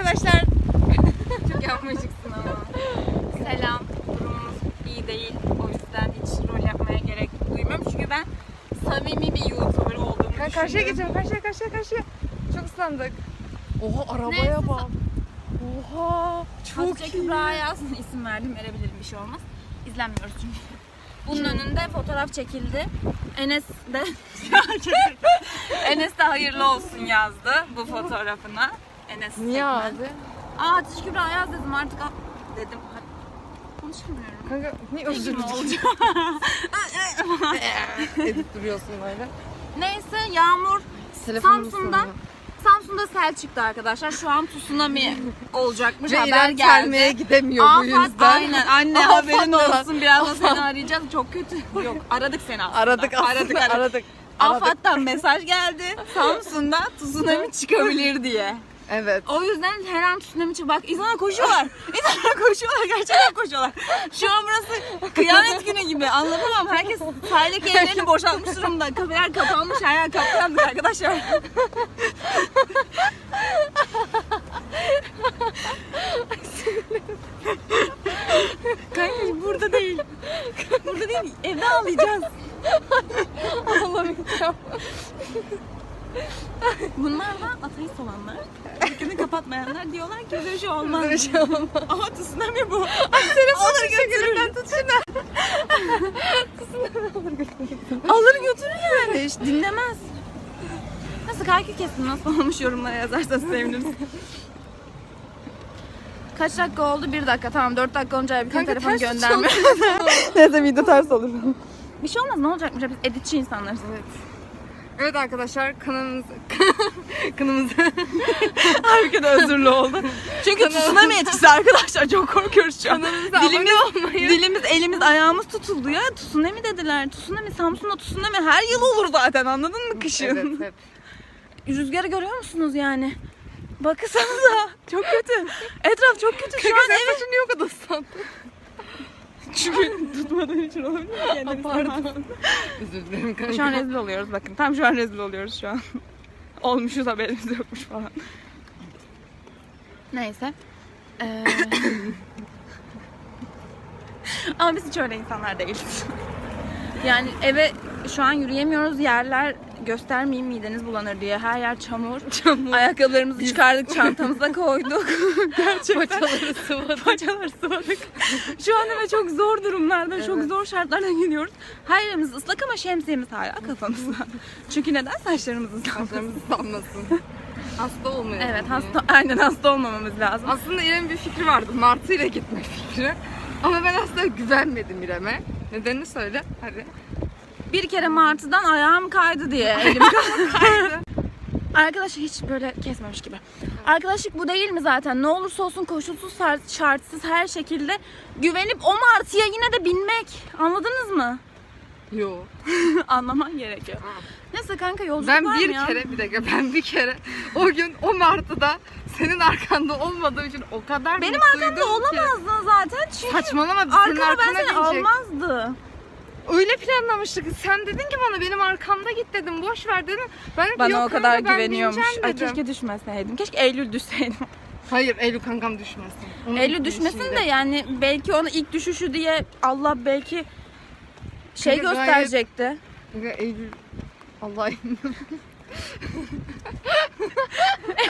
Arkadaşlar çok yapmacıksın ama. Selam. Durumumuz iyi değil. O yüzden hiç rol yapmaya gerek duymuyorum. Çünkü ben samimi bir YouTuber olduğumu Kanka karşıya geçelim. Karşıya karşıya karşıya. Çok ıslandık. Oha arabaya Neyse, bak. Oha. Çok Hatice iyi. Kübra yazsın isim verdim verebilirim bir şey olmaz. İzlenmiyoruz çünkü. Bunun önünde fotoğraf çekildi. Enes de Enes de hayırlı olsun yazdı bu fotoğrafına. Enes Niye Sekmen. abi? Aa Hatice Kübra yaz dedim artık dedim. Ha- Konuşamıyorum. Kanka niye özür Üzülme dilerim? olacak. Edip duruyorsun öyle. Neyse Yağmur Telefonum Samsun'da. Samsun'da sel çıktı arkadaşlar. Şu an tsunami olacakmış Ve haber İrem geldi. Telme'ye gidemiyor bu Afat, yüzden. aynen anne Afat haberin da- olsun birazdan seni arayacağız çok kötü yok aradık seni aslında Aradık aslında. aradık. aradık. Afat'tan mesaj geldi Samsun'da tsunami çıkabilir diye Evet. o yüzden her an tsunami çık bak insanlar koşuyorlar insanlar koşuyorlar gerçekten koşuyorlar şu an burası kıyamet günü gibi anlatamam herkes sahildeki evlerini boşaltmış durumda kafeler kapanmış her yer kapkaranlık arkadaşlar Kanka burada değil. Burada değil. Evde ağlayacağız. Ağlamayacağım. Bunlar da ateist olanlar. Dükkanı kapatmayanlar diyorlar ki böyle şey olmaz. Böyle şey olmaz. Ama tsunami bu. Alır götürür. Ben tutsun. Alır götürür yani. Hiç dinlemez. Nasıl kanki kesin nasıl olmuş yorumlara yazarsanız seviniriz. Kaç dakika oldu? Bir dakika tamam. Dört dakika olunca bir telefon gönderme. Neyse video ters olur. bir şey olmaz ne olacakmış? Biz editçi insanlarız. Evet. Evet arkadaşlar kanalımız kanalımız da özürlü oldu. Çünkü tsunami etkisi arkadaşlar çok korkuyoruz şu an. Kanalımıza Dilimiz, abone olmayı. dilimiz, elimiz, ayağımız tutuldu ya. Tsunami dediler. Tsunami, Samsun'da tsunami her yıl olur zaten anladın mı kışın? Evet, hep. Rüzgarı görüyor musunuz yani? Baksanıza çok kötü. Etraf çok kötü şu an evet. saçın niye o kadar ıslandı? Çünkü tutmadığım için olabilir mi? Pardon. Özür dilerim kanka. Şu an rezil oluyoruz bakın. Tam şu an rezil oluyoruz şu an. Olmuşuz haberimiz yokmuş falan. Neyse. Ee... Ama biz hiç öyle insanlar değiliz. Yani eve şu an yürüyemiyoruz. Yerler göstermeyeyim mideniz bulanır diye. Her yer çamur. Çamur. Ayakkabılarımızı çıkardık, çantamıza koyduk. Gerçekten. Paçaları sıvadık. Paçalar sıvadık. Şu an eve çok zor durumlarda, çok Evet. zor şartlardan geliyoruz. Her yerimiz ıslak ama şemsiyemiz hala kafamızda. Çünkü neden saçlarımız ıslak? Saçlarımız ıslanmasın. Hasta olmayalım. Evet, diye. hasta, aynen hasta olmamamız lazım. Aslında İrem'in bir fikri vardı. Martı ile gitme fikri. Ama ben aslında güvenmedim İrem'e. Nedenini söyle. Hadi. Bir kere martıdan ayağım kaydı diye elim kaydı. Arkadaşlar hiç böyle kesmemiş gibi. Arkadaşlık bu değil mi zaten? Ne olursa olsun koşulsuz şart- şartsız her şekilde güvenip o martıya yine de binmek. Anladınız mı? Yo. Anlaman gerekiyor. Neyse kanka yolculuk Ben var bir mı ya? kere bir dakika ben bir kere o gün o Martı'da senin arkanda olmadığım için o kadar Benim arkamda olamazdın zaten çünkü Saçmalama biz senin arkama ben arkana seni binecek. almazdı. Öyle planlamıştık. Sen dedin ki bana benim arkamda git dedim. Boş ver dedim. Ben dedim Bana "Yok o kadar kanka, ben güveniyormuş. bineceğim" Ay dedim. keşke düşmeseydim. Keşke Eylül düşseydim. Hayır Eylül kankam düşmesin. Onun Eylül düşmesin de yani belki ona ilk düşüşü diye Allah belki şey gayet- gösterecekti. Eylül Allah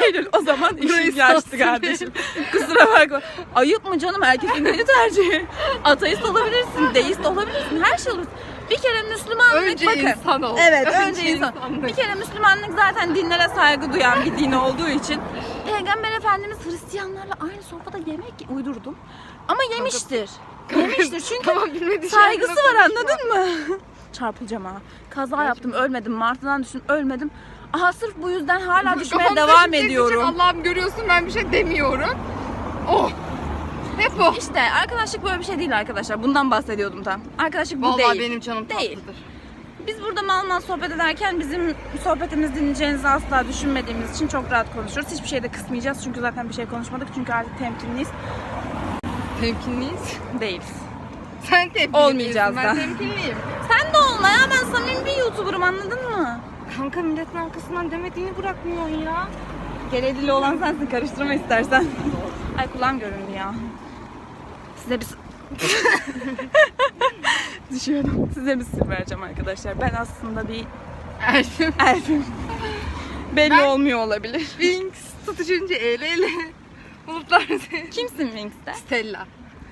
Eylül o zaman işin yaştı kardeşim. Kusura bakma. Ayıp mı canım? Herkesin kendi tercihi. Ateist olabilirsin, deist olabilirsin, her şey olursun. Bir kere Müslümanlık önce bakın. insan ol. Evet, önce insan. insanlık. Bir kere Müslümanlık zaten dinlere saygı duyan bir din olduğu için Peygamber Efendimiz Hristiyanlarla aynı sofrada yemek uydurdum. Ama yemiştir. Yemiştir çünkü Tamam saygısı var anladın mı? Çarpılacağım ha. Kaza yaptım ölmedim. Martıdan düştüm ölmedim. Aha sırf bu yüzden hala düşmeye Kafamda devam şey ediyorum. diyecek, Allah'ım görüyorsun ben bir şey demiyorum. Oh. Hep o. İşte arkadaşlık böyle bir şey değil arkadaşlar. Bundan bahsediyordum tam. Arkadaşlık bu Vallahi değil. benim canım Değil. tatlıdır. Biz burada mal mal sohbet ederken bizim sohbetimizi dinleyeceğinizi asla düşünmediğimiz için çok rahat konuşuyoruz. Hiçbir şey de kısmayacağız çünkü zaten bir şey konuşmadık. Çünkü artık temkinliyiz. Temkinliyiz. Değiliz. Sen temkinli Olmayacağız da. Ben temkinliyim. Sen de olma ya ben samimi bir YouTuber'ım anladın mı? Kanka milletin arkasından demediğini bırakmıyorsun ya. Geredili olan sensin karıştırma istersen. Ay kulağım göründü ya. Size bir Düşüyordum. Size bir sır vereceğim arkadaşlar. Ben aslında bir Elfim. elfim. Belli Ben- olmuyor olabilir. Wings tutuşunca el ele. Bulutlar Kimsin Wings'te? Stella.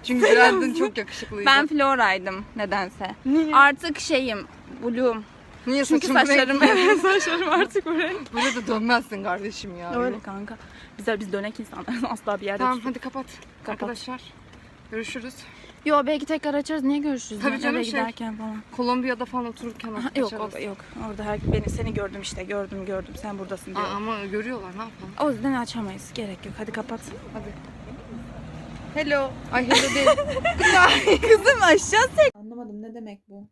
Çünkü Brandon çok yakışıklıydı. Ben Flora'ydım nedense. Niye? Artık şeyim, Blue'um. Niye Çünkü saçım saçlarım, evet saçlarım artık bu renk. Böyle de dönmezsin kardeşim ya. Öyle kanka. Bizler biz dönek insanlarız. Asla bir yerde Tamam tutup- hadi kapat. Arkadaşlar. Görüşürüz. Yo belki tekrar açarız. Niye görüşürüz? Tabii ya? canım, şey- giderken falan. Kolombiya'da falan otururken Ha, yok açarız. o- yok. Orada her, beni seni gördüm işte. Gördüm gördüm. Sen buradasın diye. Aa, ama görüyorlar ne yapalım. O yüzden açamayız. Gerek yok. Hadi kapat. Hadi. Hello. Ay hello değil. Kızım aşağı tek. Anlamadım ne demek bu?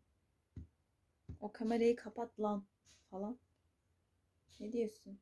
O kamerayı kapat lan falan. Ne diyorsun?